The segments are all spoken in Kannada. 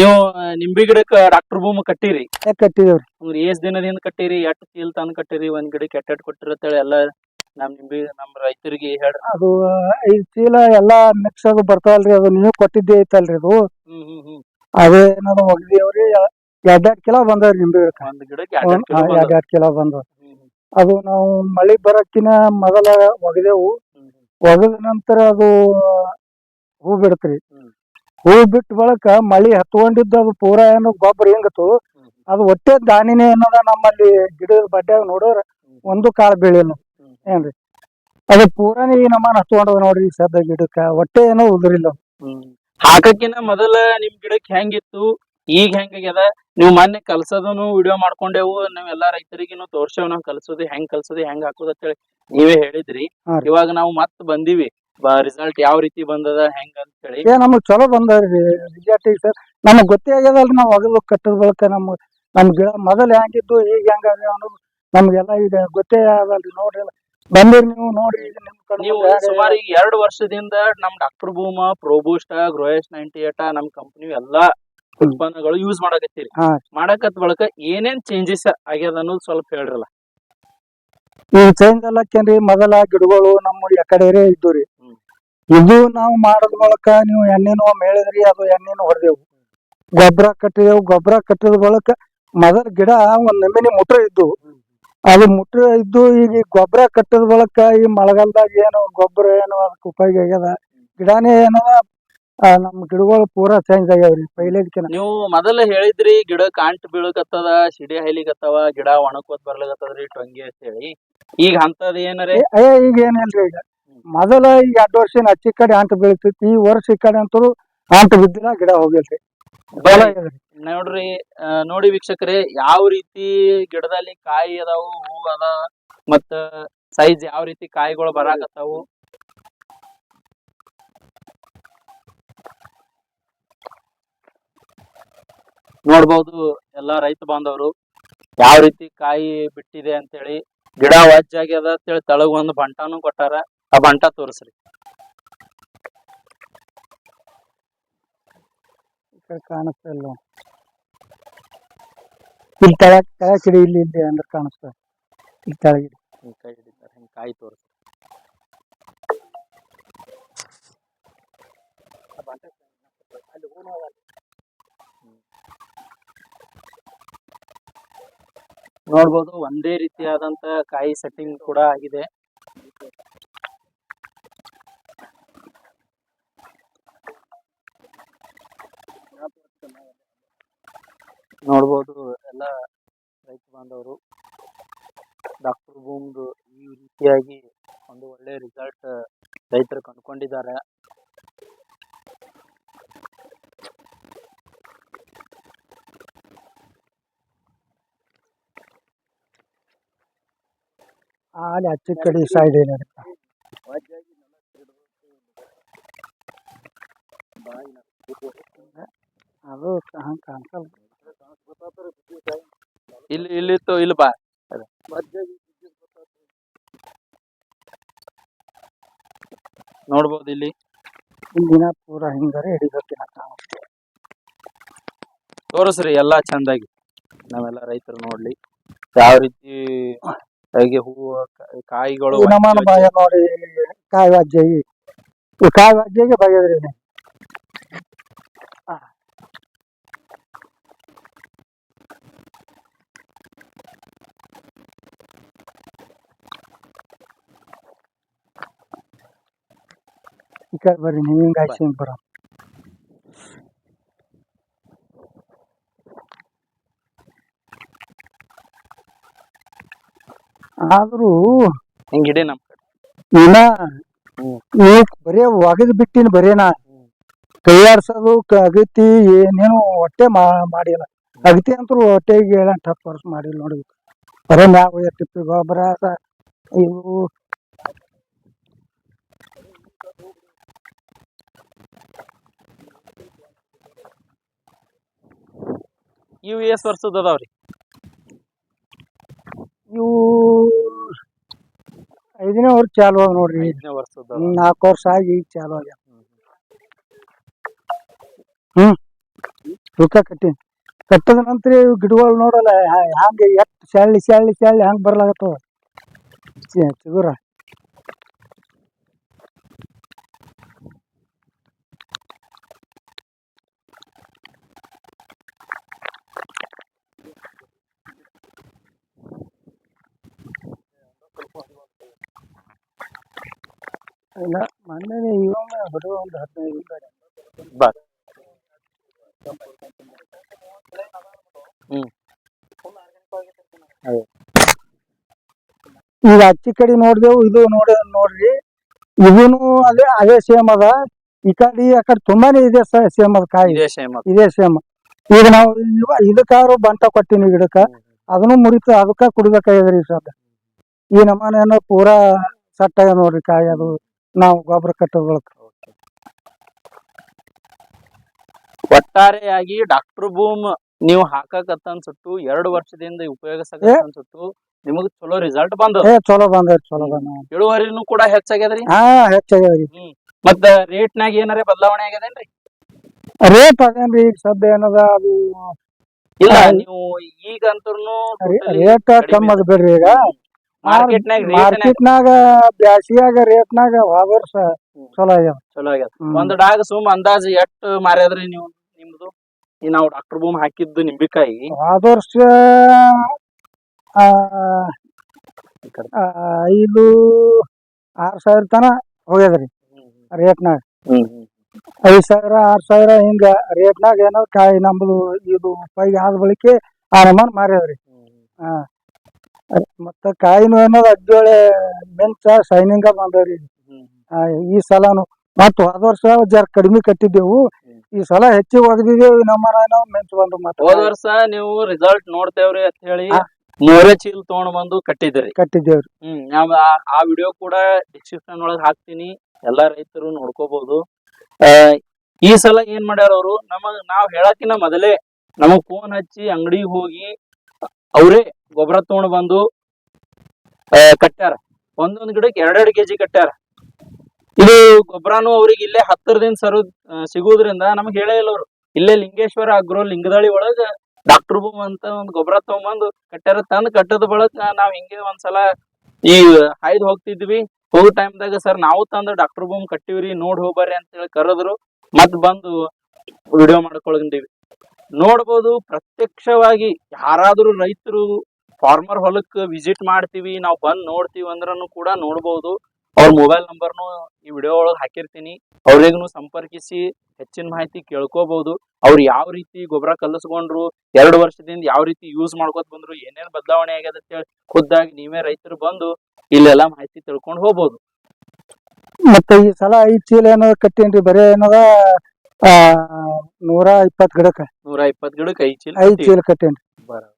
ನೀವು ನಿಂಬೆ ಗಿಡಕ್ಕೆ ಡಾಕ್ಟರ್ ಭೂಮಿ ಕಟ್ಟಿರಿ. ಕಟ್ಟಿದೇವ್ರಿ. ಅಂದ್ರೆ ಎಷ್ಟ್ ದಿನದಿಂದ ಕಟ್ಟಿರಿ ಎಷ್ಟ್ ಚೀಲ್ ತಂದ್ ಕಟ್ಟಿರಿ ಒಂದ್ ಗಿಡಕ್ಕೆ ಎಟ್ಟ ಕೊಟ್ಟಿರ್ತೇಳಿ ಎಲ್ಲಾ ನಮ್ ನಿಂಬಿ ನಮ್ ರೈತರಿಗೆ ಹೇಳ್ರಿ. ಅದು ಐದ್ ಚೀಲ ಎಲ್ಲಾ ಮಿಕ್ಸ್ ಅದು ಬರ್ತಾವಲ್ರಿ ಅದು ನೀವು ಕೊಟ್ಟಿದ್ದೆ ಐತಲ್ರಿ ಅದು. ಹ್ಮ್ ಹ್ಮ್ ಹ್ಮ್. ಅದೇ ಏನಾದ್ರು ಒಗದೇವ್ರಿ ಎರಡ್ ಎರಡ್ ಕಿಲೋ ಬಂದವ್ರಿ ನಿಂಬೆ ಗಿಡಕ್ಕೆ. ಒಂದ್ ಗಿಡಕ್ಕೆ ಎರಡ್ ಎರಡ್ ಕಿಲೋ ಎರಡ್ ಬಂದದ. ಎರಡ್ ಕಿಲೋ ಬಂದವ್ ಹ್ಮ್ ಹ್ಮ್. ಅದು ನಾವು ಮಳಿ ಬರಕ್ಕಿನ ಮೊದಲ ಒಗದೇವು. ಹ್ಮ್. ಒಗದ ನಂತರ ಅದು ಹೂ ಬಿಡತ್ರಿ. ಹ್ಮ್. ಹೂ ಬಿಟ್ಟ ಬಳಕ ಮಳಿ ಹತ್ಕೊಂಡಿದ್ದು ಅದು ಪೂರಾ ಏನು ಗೊಬ್ಬರ ಹೆಂಗತ್ತು. ಅದು ಒಟ್ಟೆ ದಾನಿನೇ ಏನದ ನಮ್ಮಲ್ಲಿ ಗಿಡದ ಬಡ್ಡ್ಯಾಗ ನೋಡೋರ ಒಂದು ಕಾಳು ಬೆಳಿಲ್ಲ. ಏನ್ರಿ? ಅದು ಪೂರಾನೇ ಈ ನಮ್ಮನ್ನ ಹತ್ಕೊಂಡದ ನೋಡ್ರಿ ಈ ಸದ್ದ ಗಿಡಕ್ಕ. ಒಟ್ಟೆ ಏನೋ ಉದ್ರಿಲ್ಲ. ಹಾಕಕ್ಕಿನ ಮೊದಲ ನಿಮ್ ಗಿಡಕ್ ಹೆಂಗಿತ್ತು? ಈಗ ಹೆಂಗಾಗ್ಯದ? ನೀವು ಮೊನ್ನೆ ಕಲ್ಸೋದನು ವಿಡಿಯೋ ಮಾಡ್ಕೊಂಡೆವು. ನಾವೆಲ್ಲಾ ಎಲ್ಲಾ ರೈತರಿಗಿನು ತೋರ್ಸೇವ್ ನಾವ್ ಕಲ್ಸೋದು ಹೆಂಗ್ ಕಲ್ಸೋದು ಹೆಂಗ್ ಹಾಕೋದು ಅಂತೇಳಿ ನೀವೇ ಹೇಳಿದ್ರಿ. ಇವಾಗ ನಾವು ಮತ್ ಬಂದಿವಿ. ರಿಸಲ್ಟ್ ಯಾವ ರೀತಿ ಬಂದದ ಹೆಂಗ್ ಅಂತೇಳಿ ಏ ನಮಗ್ ಚಲೋ ಬಂದ ವಿದ್ಯಾರ್ಥಿ ಸರ್ ನಮಗ್ ಗೊತ್ತೇ ಆಗ್ಯದಲ್ರಿ ನಾವ್ ಒಗದು ಕಟ್ಟದ ಬಳಕ ನಮ್ ನಮ್ ಗಿಡ ಮೊದಲ್ ಹೆಂಗಿದ್ದು ಈಗ ಹೆಂಗ ಅನ್ನೋದು ನಮ್ಗೆಲ್ಲ ಈಗ ಗೊತ್ತೇ ಆಗಲ್ರಿ ನೋಡ್ರಿ. ಬಂದಿರಿ ನೀವು ನೋಡ್ರಿ ಈಗ ನಿಮ್ ಕಡೆ ನೀವು ಸುಮಾರು ಈಗ ಎರಡು ವರ್ಷದಿಂದ ನಮ್ ಡಾಕ್ಟರ್ ಭೂಮ ಪ್ರೋಬೂಸ್ಟ ಗ್ರೋಯಸ್ ನೈಂಟಿ ಏಟ ನಮ್ ಕಂಪನಿ ಎಲ್ಲಾ ಉತ್ಪನ್ನಗಳು ಯೂಸ್ ಮಾಡಕತ್ತೀರಿ. ಹಾ. ಮಾಡಕತ್ ಬಳಕ ಏನೇನ್ ಚೇಂಜಸ್ ಆಗ್ಯದ ಅನ್ನೋದು ಸ್ವಲ್ಪ ಹೇಳ್ರಲ್ಲ. ಈ ಚೇಂಜ್ ಅಲ್ಲಕ್ಕೇನ್ರಿ ಮೊದಲ ಗಿಡಗಳು ನಮ್ಮ ಎಕಡೆರೆ ಇದ್ದು ರೀ. ಇದು ನಾವು ಮಾಡದ ಬಳಕ ನೀವು ಎಣ್ಣೆನೂ ಒಮ್ಮೆ ಹೇಳಿದ್ರಿ ಅದು ಎಣ್ಣೆನೂ ಹೊಡೆದೆವು. ಗೊಬ್ಬರ ಕಟ್ಟಿದೆವು ಗೊಬ್ಬರ ಕಟ್ಟಿದ ಬಳಕ ಮದರ್ ಗಿಡ ಒಂದ್ ನಮೂನಿ ಮುಟ್ರ ಇದ್ದು. ಅದು ಮುಟ್ರ ಇದ್ದು ಈಗ ಗೊಬ್ಬರ ಕಟ್ಟದ ಬಳಕ ಈ ಮಳೆಗಾಲದಾಗ ಏನು ಗೊಬ್ಬರ ಏನು ಅದಕ್ಕೆ ಉಪಯೋಗ ಆಗ್ಯದ? ಗಿಡನೇ ಏನದ? ನಮ್ ಗಿಡಗಳು ಪೂರಾ ಚೇಂಜ್ ಆಗ್ಯಾವ್ರಿ ಪೈಲೇದ್ಕಿನ ನೀವು ಮೊದಲ ಹೇಳಿದ್ರಿ ಗಿಡ ಕಾಂಟ್ ಬೀಳಕತ್ತದ ಸಿಡಿ ಹೈಲಿಕತ್ತವ ಗಿಡ ಒಣಕೋತ್ ಬರ್ಲಿಕತ್ತದ್ರಿ ಟೊಂಗಿ ಅಂತ ಹೇಳಿ ಈಗ ಅಂತದ್ ಏನರೇ? ಅಯ್ಯ ಈಗ ಏನಿಲ್ರಿ ಈಗ. ಮೊದಲ ಈಗ ಎರಡು ವರ್ಷ ಏನ್ ಹಚ್ಚಿ ಕಡೆ ಅಂಟು ಬೀಳ್ತಿತ್ತು ಈ ವರ್ಷ ಈ ಕಡೆ ಅಂತೂ ಅಂಟು ಬಿದ್ದಿನ ಗಿಡ ಹೋಗಿಲ್ರಿ. ನೋಡ್ರಿ ಆ, ನೋಡಿ ವೀಕ್ಷಕರೆ ಯಾವ ರೀತಿ ಗಿಡದಲ್ಲಿ ಕಾಯಿ ಅದಾವು ಹೂ ಅದ ಮತ್ತ ಸೈಜ್ ಯಾವ ರೀತಿ ಕಾಯಿಗಳು ಬರಾಕತ್ತಾವು. ನೋಡ್ಬೋದು ಎಲ್ಲಾ ರೈತ ಬಾಂಧವರು ಯಾವ ರೀತಿ ಕಾಯಿ ಬಿಟ್ಟಿದೆ ಅಂತೇಳಿ ಗಿಡ ವಜ್ಜಾಗ್ಯದ ಅಂತೇಳಿ ತಳಗ್ ಒಂದು ಬಂಟಾನು ಕೊಟ್ಟಾರ. ಆ ಬಂಟ ತೋರಿಸ್ರಿ. ಕಾಣಿಸ್ತಾ ಇಲ್ಲ. ಇಲ್ಲಿ ತೆಳಗ್ ತೆಳಗ್ ಕಿಡಿ ಇಲ್ಲಿ ಇಲ್ಲಿ ಅಂದ್ರೆ ಕಾಣಿಸ್ತಾ ಇಲ್ಲಿ. ತೆಳಗಿದೆ ಹಿಂಗ್ ಕೈ ಹಿಡಿತಾರೆ ಹಿಂಗ್ ಕಾಯಿ ತೋರಿಸ್ರಿ. ನೋಡ್ಬೋದು ಒಂದೇ ರೀತಿಯಾದಂತ ಕಾಯಿ ಸೆಟ್ಟಿಂಗ್ ಕೂಡ ಆಗಿದೆ. ನೋಡ್ಬೋದು. ಎಲ್ಲ ರೈತ ಬಾಂಧವರು ಡಾಕ್ಟರ್ ಭೂಮ್ದು ಈ ರೀತಿಯಾಗಿ ಒಂದು ಒಳ್ಳೆ ರಿಸಲ್ಟ್ ರೈತರು ಕಂಡುಕೊಂಡಿದ್ದಾರೆ. ಅಲ್ಲಿ ಹಚ್ಚಿ ಕಡೆ ಸೈಡ್ ಏನಿದೆ ಅದು ಹಂಗೆ ಕಾಣಿಸಲ್ಲ ಇಲ್ಲಿ ಇಲ್ಲಿತ್ತು ಇಲ್ಲಿ ಬಾ. ನೋಡ್ಬೋದು ಇಲ್ಲಿ. ಇಲ್ಲಿನ ಪೂರ ಹಿಂಗಾರೆ ಹಿಡಿಬೇಕಿನ ತೋರಿಸ್ರಿ ಎಲ್ಲಾ ಚಂದಾಗಿ. ನಾವೆಲ್ಲ ರೈತರು ನೋಡ್ಲಿ. ಯಾವ ರೀತಿ ಹೇಗೆ ಹೂವು ಕಾಯಿಗಳು ನೋಡಿ ಕಾಯಿ ಅಜ್ಜಿ ಕಾಯಿ ಅಜ್ಜಿಗೆ ಬಗೆದ್ರಿ ಈ ಕಡೆ ಬರ್ರಿ ನೀವು ಹಿಂಗೆ ಹಾಯ್ಸಿ ಹಿಂಗೆ ಬರೋ ಆದ್ರೂ ಹಿಂಗ್ ಹಿಡಿ ನಮ್ ಇನ್ನ ಹ್ಮ್. ಬರೇ ಒಗದ್ ಬಿಟ್ಟಿನ ಬರೇನಾ ಕೈಯಾಡ್ಸೋದು ಅಗತಿ ಏನೇನು ಹೊಟ್ಟೆ ಮಾ- ಮಾಡಿಲ್ಲ ಅಗತಿ ಅಂತೂ ಹೊಟ್ಟೆಗೆ ಹೇಳ ಟಪ್ ವರ್ಷ ಮಾಡಿಲ್ಲ ನೋಡಿ ಬರೇ ಮ್ಯಾಗ ಟಿಪ್ಪಿ ಗೊಬ್ಬರ ಇವು ಇವು ಎಸ್ ವರ್ಷದ ಅದಾವ್ರಿ. ಇವು ಐದನೇ ವರ್ಷ ಚಾಲು ಆಗ ನೋಡ್ರಿ. ಐದನೇ ವರ್ಷದ ನಾಲ್ಕು ವರ್ಷ ಆಗಿ ಈಗ ಚಾಲು ಆಗ್ಯಾವ. ಹ್ಮ್. ಕಟ್ಟಿ ಕಟ್ಟದ ನಂತರ ಇವು ಗಿಡಗಳು ನೋಡಲ್ಲ ಹಂಗೆ ಹ್ಯಾಂಗ ಎಟ್ ಸ್ಯಾಳಿ ಸ್ಯಾಳಿ ಸ್ಯಾಳಿ ಹ್ಯಾಂಗ ಬರ್ಲಾಗತ್ತವ ಚಿಗುರ. ಇಲ್ಲ ಮೊನ್ನೆ ಇವಾಗ ಒಂದು ಹದಿನೈದು ಬರ್ ಹ್ಮ್. ಈಗ ಅಚ್ಚಿ ಕಡೆ ನೋಡ್ದೇವು ಇದು ನೋಡಿ ನೋಡ್ರಿ. ಇದೂನು ಅದೇ ಅದೇ ಸೇಮ್ ಅದ. ಈ ಕಡೆ ಆ ಕಡೆ ತುಂಬಾನೇ ಇದೆ ಸೇಮ್ ಅದ ಕಾಯಿ. ಇದೇ ಸೇಮ್ ಇದೇ ಸೇಮ್ ಈಗ ನಾವು ಇದಕ್ಕಾರು ಇದಕ್ಕಾದ್ರು ಬಂಟ ಕೊಟ್ಟಿನಿ ಗಿಡಕ್ಕ. ಅದನ್ನು ಮುರಿತು ಅದಕ್ಕ ಕುಡಿಬೇಕಾಗ್ಯದ್ರಿ ಸರ್ ಈ ನಮ್ಮನೆ ಪೂರಾ ಸಟ್ಟ ಆಗ್ಯದ ನೋಡ್ರಿ ಕಾಯಿ ಅದು. ನಾವು ಗೊಬ್ಬರ ಕಟ್ಟೋದ್ ಬಳಕ. ಒಟ್ಟಾರೆಯಾಗಿ ಡಾಕ್ಟರ್ ಬೂಮ್ ನೀವು ಹಾಕಕತ್ತ ಅನ್ಸುಟ್ಟು ಎರಡು ವರ್ಷದಿಂದ ಉಪಯೋಗಿಸಕ. ಅನ್ಸುಟ್ಟು ನಿಮಗ್ ಚಲೋ ರಿಸಲ್ಟ್ ಬಂದ. ಏ ಚಲೋ ಬಂದೈತಿ ಚಲೋ ಬಂದ. ಇಳುವರಿನೂ ಕೂಡ ಹೆಚ್ಚಾಗ್ಯದ್ರಿ? ಹಾ ಹೆಚ್ಚಾಗ್ಯದ್ರಿ. ಮತ್ತ ರೇಟ್ ನಾಗ ಏನಾರ ಬದಲಾವಣೆ ಆಗ್ಯದೇನ್ರಿ? ರೇಟ್ ಅದೇನ್ರಿ ಈಗ ಸದ್ಯ ಏನದ ಅದು ಇಲ್ಲ ನೀವು ಈಗ ಅಂತೂ ರೇಟ್ ಕಮ್ಮಿ ಅದ ಬಿಡ್ರಿ ಈಗ. ಮಾರ್ಕೆಟ್ನಾಗ ಬ್ಯಾಸಿಯಾಗ ರೇಟ್ನಾಗ ವರ್ಷ ಚಲೋ ಆಗ್ಯದ ಚಲೋ ಆಗ್ಯದ. ಒಂದ್ ಡಾಗ್ ಸುಮ್ ಅಂದಾಜ್ ಎಷ್ಟ್ ಮಾರ್ಯಾದ್ರಿ ನೀವು ನಿಮ್ದು? ಈ ನಾವು ಡಾಕ್ಟರ್ ಬೂಮ್ ಹಾಕಿದ್ದು ನಿಂಬಿಕಾಯಿ. ಹೋದ ವರ್ಷ ಆ, ಆ, ಐದು ಆರ್ ಸಾವಿರ ತನ ಹೋಗ್ಯದ್ರಿ ರೇಟ್ನಾಗ ಐದ್ ಸಾವಿರ ಆರ್ ಸಾವಿರ ಹಿಂಗ ರೇಟ್ನಾಗ ಏನೋ ಕಾಯಿ ನಮ್ದು ಇದು ಪೈಗೆ ಆದ ಬಳಿಕೆ ಆ ಮಾರ್ಯಾವ್ರಿ ಅದ್ ಮತ್ತ ಕಾಯಿನು ಅನ್ನೋದು ಅಜ್ಜೋಳೆ ಮೆಂಚ ಶೈನಿಂಗ ಬಂದವ್ರಿ. ಈ ಸಲನು. ಮತ್ತ ಹೋದ ವರ್ಷ ಜರ ಕಡಿಮೆ ಕಟ್ಟಿದ್ದೆವು. ಈ ಸಲ ಹೆಚ್ಚಿಗೆ ಒಗದಿದ್ದೇವು ನಮ್ಮ ನಾವು ಮೆಂಚ್ ಬಂದು ಹೋದ ಮತ್ತೆ ವರ್ಷ ನೀವು ರಿಸಲ್ಟ್ ನೋಡ್ತೇವ್ರಿ ಅಂತ ಹೇಳಿ. ಮೂರೇ ಚೀಲ ತಗೊಂಡ್ ಬಂದು ಕಟ್ಟಿದ್ರಿ ಕಟ್ಟಿದ್ದೇವ್ರಿ. ಹ್ಮ್ ನಾವ್ ಆ- ಆ ವಿಡಿಯೋ ಕೂಡ ಡಿಸ್ಕ್ರಿಪ್ಷನ್ ಒಳಗ್ ಹಾಕ್ತೀನಿ. ಎಲ್ಲಾ ರೈತರು ನೋಡ್ಕೋಬಹುದು ಆ, ಈ ಸಲ ಏನ್ ಮಾಡ್ಯಾರ ಅವರು? ನಮಗ್ ನಾವ್ ಹೇಳಕಿನ ಮೊದಲೇ ನಮಗ್ ಫೋನ್ ಹಚ್ಚಿ ಅಂಗಡಿಗೆ ಹೋಗಿ ಅವರೇ ಗೊಬ್ಬರ ತಗೊಂಡ್ ಬಂದು ಕಟ್ಟ್ಯಾರ. ಒಂದೊಂದ್ ಗಿಡಕ್ಕೆ ಎರಡೆರಡು ಕೆಜಿ ಕಟ್ಟ್ಯಾರ. ಇದು ಗೊಬ್ಬರನು ಅವ್ರಿಗೆ ಇಲ್ಲೇ ಹತ್ತಿರದಿಂದ ಸರು ಆ, ಸಿಗುವುದ್ರಿಂದ ನಮಗ್ ಹೇಳೇ ಇಲ್ಲ ಅವ್ರು. ಇಲ್ಲೇ ಲಿಂಗೇಶ್ವರ ಅಗ್ರೋ ಲಿಂಗದಳಿ ಒಳಗ ಡಾಕ್ಟರ್ ಬೂಮ್ ಅಂತ ಒಂದ್ ಗೊಬ್ಬರ ತಗೊಂಬಂದು ಕಟ್ಟ್ಯಾರ. ತಂದ್ ಕಟ್ಟದ ಬಳಕ ನಾವ್ ಹಿಂಗೆ ಒಂದ್ಸಲ ಈ ಹಾಯ್ದು ಹೋಗ್ತಿದ್ವಿ. ಹೋಗೋ ಟೈಮ್ದಾಗ ಸರ್ ನಾವು ತಂದು ಡಾಕ್ಟರ್ ಬೂಮ್ ಕಟ್ಟಿವ್ರಿ ನೋಡ್ ಹೋಗ್ಬರ್ರಿ ಅಂತ ಹೇಳಿ ಕರೆದ್ರು. ಮತ್ ಬಂದು ವಿಡಿಯೋ ಮಾಡ್ಕೊಳಂದಿವಿ. ನೋಡ್ಬೋದು, ಪ್ರತ್ಯಕ್ಷವಾಗಿ ಯಾರಾದರೂ ರೈತರು ಫಾರ್ಮರ್ ಹೊಲಕ್ಕೆ ವಿಸಿಟ್ ಮಾಡ್ತೀವಿ, ನಾವು ಬಂದು ನೋಡ್ತೀವಿ ಅಂದ್ರೂ ಕೂಡ ನೋಡ್ಬೋದು. ಅವ್ರ ಮೊಬೈಲ್ ನಂಬರ್ನು ಈ ವಿಡಿಯೋ ಒಳಗೆ ಹಾಕಿರ್ತೀನಿ. ಅವ್ರಿಗೂ ಸಂಪರ್ಕಿಸಿ, ಹೆಚ್ಚಿನ ಮಾಹಿತಿ ಕೇಳ್ಕೋಬಹುದು ಅವ್ರು ಯಾವ ರೀತಿ ಗೊಬ್ಬರ ಕಲಿಸ್ಕೊಂಡ್ರು, ಎರಡು ವರ್ಷದಿಂದ ಯಾವ ರೀತಿ ಯೂಸ್ ಮಾಡ್ಕೊತ ಬಂದ್ರು, ಏನೇನು ಬದಲಾವಣೆ ಆಗ್ಯದ ಹೇಳಿ ಖುದ್ದಾಗಿ ನೀವೇ ರೈತರು ಬಂದು ಇಲ್ಲೆಲ್ಲಾ ಮಾಹಿತಿ ತಿಳ್ಕೊಂಡು ಹೋಗ್ಬೋದು. ಮತ್ತೆ ಈ ಸಲ ಐದ್ ಚೀಲ ಏನೋ ಕಟ್ಟೇನ್ರಿ, ಬರೇ ಏನದ ಆ ನೂರ ಇಪ್ಪತ್ ಗಿಡಕ್ಕ. ನೂರ ಇಪ್ಪತ್ ಗಿಡಕ್ಕೆ ಐದ್ ಚೀಲ ಐದ್. ಚೀಲ ಕಟ್ಟೇನ್ರಿ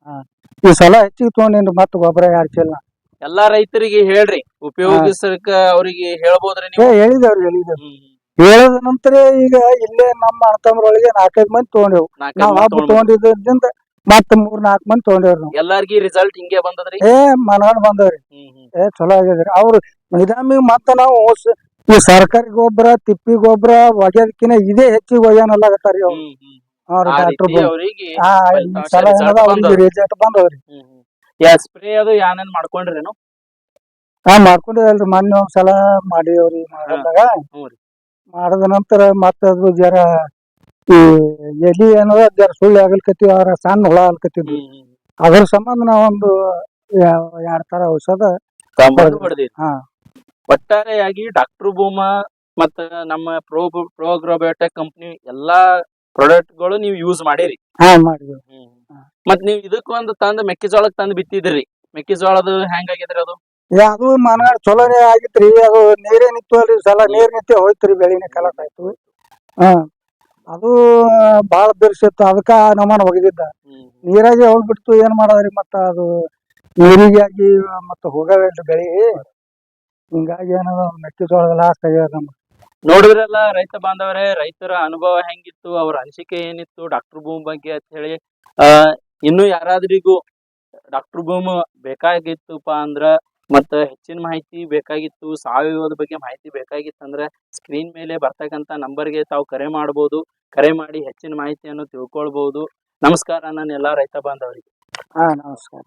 ಹಾ. ಈ ಸಲ ಹೆಚ್ಚಿಗೆ ತಗೊಂಡೇನ್ರಿ ಮತ್ತ ಗೊಬ್ಬರ ಎರಡ್ ಚೀಲ. ಎಲ್ಲಾ ರೈತರಿಗೆ ಹೇಳ್ರಿ ಉಪಯೋಗಿಸಕ ಅವ್ರಿಗೆ ಹೇಳ್ಬೋದ್ರಿ ಏ ನೀವು ಹೇಳಿದೇವ್ರಿ ಹೇಳಿದೇವ್ರಿ. ಹ್ಮ್. ಹೇಳದ ನಂತರ ಈಗ ಇಲ್ಲೇ ನಮ್ಮ ಅಣ್ಣತಮ್ಮರೊಳಗೆ ನಾಲ್ಕೈದು ಮಂದಿ ತಗೊಂಡೇವು. ನಾಲ್ಕೈದ್ ನಾವ್ ಮಂದಿ ಹಬ್ಬ ತಗೊಂಡ್ ತಗೊಂಡಿದ್ದರಿಂದ ಮತ್ತ ಮೂರ್ ನಾಲ್ಕ್ ಮಂದಿ ತಗೊಂಡೇವ್ರಿ ನಾವು. ಎಲ್ಲಾರ್ಗಿ ರಿಸಲ್ಟ್ ಹಿಂಗೆ ಬಂದದ್ರಿ? ಏ ಮನಗಂಡ್ ಬಂದವ್ರಿ. ಹ್ಮ್ ಹ್ಮ್. ಏ ಚಲೋ ಆಗ್ಯದ್ರಿ. ಅವ್ರು ಮೈದಾಮಿಗ್ ಮತ್ತ ನಾವು ಈ ಸರ್ಕಾರಿ ಗೊಬ್ಬರ ತಿಪ್ಪಿ ಗೊಬ್ಬರ ಒಗೆದಕಿನ ಇದೇ ಹೆಚ್ಚಿಗೆ ಒಯ್ಯಾನಲ್ಲಾಗತ್ತಾರಿ ಬಂದವ್ರಿ. ಸ್ಪ್ರೇ ಅದು ಯಾನೇನ್ ಮಾಡ್ಕೊಂಡ್ರೇನು? ಹಾ ಮೊನ್ನೆ ಒಂದ್ಸಲ ಮಾಡಿವ್ರಿ ಮಾಡಿದಾಗ. ಮಾಡದ ನಂತರ ಮತ್ತ ಅದು ಜರ ಈ ಎಲಿ ಏನದ ಜರ ಸುಳ್ಳು ಆಗಲ್ಕತ್ತಿ ಅವ್ರ ಸಣ್ಣ ಹುಳ ಆಗ್ಲಕತ್ತಿದ್ವಿ ಅದ್ರ ಸಂಬಂಧ ನಾವೊಂದು ಎರಡ್ ತರ ಔಷಧ ಹಾ. ಒಟ್ಟಾರೆಯಾಗಿ ಡಾಕ್ಟರ್ ಭೂಮಾ ಮತ್ತ ನಮ್ಮ ಪ್ರೋ ಪ್ರೋಗ್ರೋಬಯೋಟೆಕ್ ಕಂಪ್ನಿ ಎಲ್ಲಾ ಪ್ರಾಡಕ್ಟ್ಗಳು ನೀವು ಯೂಸ್ ಮಾಡಿರಿ. ಹಾ ಮಾಡಿದ್ವಿ. ಮತ್ ನೀವು ಇದಕ್ ಒಂದ್ ತಂದ್ ಮೆಕ್ಕೆಜೋಳಕ್ ತಂದು ಬಿತ್ತಿದ್ರಿ. ಮೆಕ್ಕೆಜೋಳದ ಹೆಂಗಾಗಿದ್ರಿ ಅದು? ಅದು ಮನ ಚಲೋನೇ ಆಗಿತ್ರಿ. ಅದು ನೀರೇನಿತ್ತು ನಿಂತು ಅಲ್ರಿ. ಸಲ ನೀರ್ ನಿಂತೆ ಹೋಯ್ತ್ರಿ ಬೆಳಿನ ಕಲಕ್ ಆಯ್ತು ಹಾ ಅದು ಬಾಳ ಬೆರ್ಸಿತ್ತು ಅದಕ್ಕ ನಮ್ಮನ್ ಒಗದಿದ್ದ. ನೀರಾಗೆ ಹೋಗ್ಬಿಡ್ತು. ಏನ್ ಮಾಡೋದ್ರಿ ಮತ್ತ ಅದು? ನೀರಿಗಾಗಿ ಆಗಿ ಮತ್ತ ಹೋಗಿ ಬೆಳಿ. ಹಿಂಗಾಗಿ ಏನದ ಮೆಕ್ಕೆಜೋಳದ ಲಾಸ್ ಆಗ್ಯದ ನಮ್ಗೆ ನೋಡಿದ್ರಲ್ಲ ರೈತ ಬಾಂಧವರೇ ರೈತರ ಅನುಭವ ಹೆಂಗಿತ್ತು ಅವ್ರ ಅನಿಸಿಕೆ ಏನಿತ್ತು ಡಾಕ್ಟರ್ ಭೂಮ್ ಬಗ್ಗೆ ಅಂತ ಹೇಳಿ. ಆ ಇನ್ನು ಯಾರಾದ್ರಿಗೂ ಡಾಕ್ಟರ್ ಭೂಮ್ ಬೇಕಾಗಿತ್ತಪ್ಪ ಅಂದ್ರ ಮತ್ತ ಹೆಚ್ಚಿನ ಮಾಹಿತಿ ಬೇಕಾಗಿತ್ತು ಸಾವಯವದ ಬಗ್ಗೆ ಮಾಹಿತಿ ಬೇಕಾಗಿತ್ತು ಅಂದ್ರ ಸ್ಕ್ರೀನ್ ಮೇಲೆ ಬರ್ತಕ್ಕಂತ ನಂಬರ್ಗೆ ತಾವು ಕರೆ ಮಾಡಬಹುದು ಕರೆ ಮಾಡಿ ಹೆಚ್ಚಿನ ಮಾಹಿತಿಯನ್ನು ತಿಳ್ಕೊಳ್ಬಹುದು ನಮಸ್ಕಾರ ನಾನು ಎಲ್ಲಾ ರೈತ ಬಾಂಧವರಿಗೆ. ಹಾ ನಮಸ್ಕಾರ.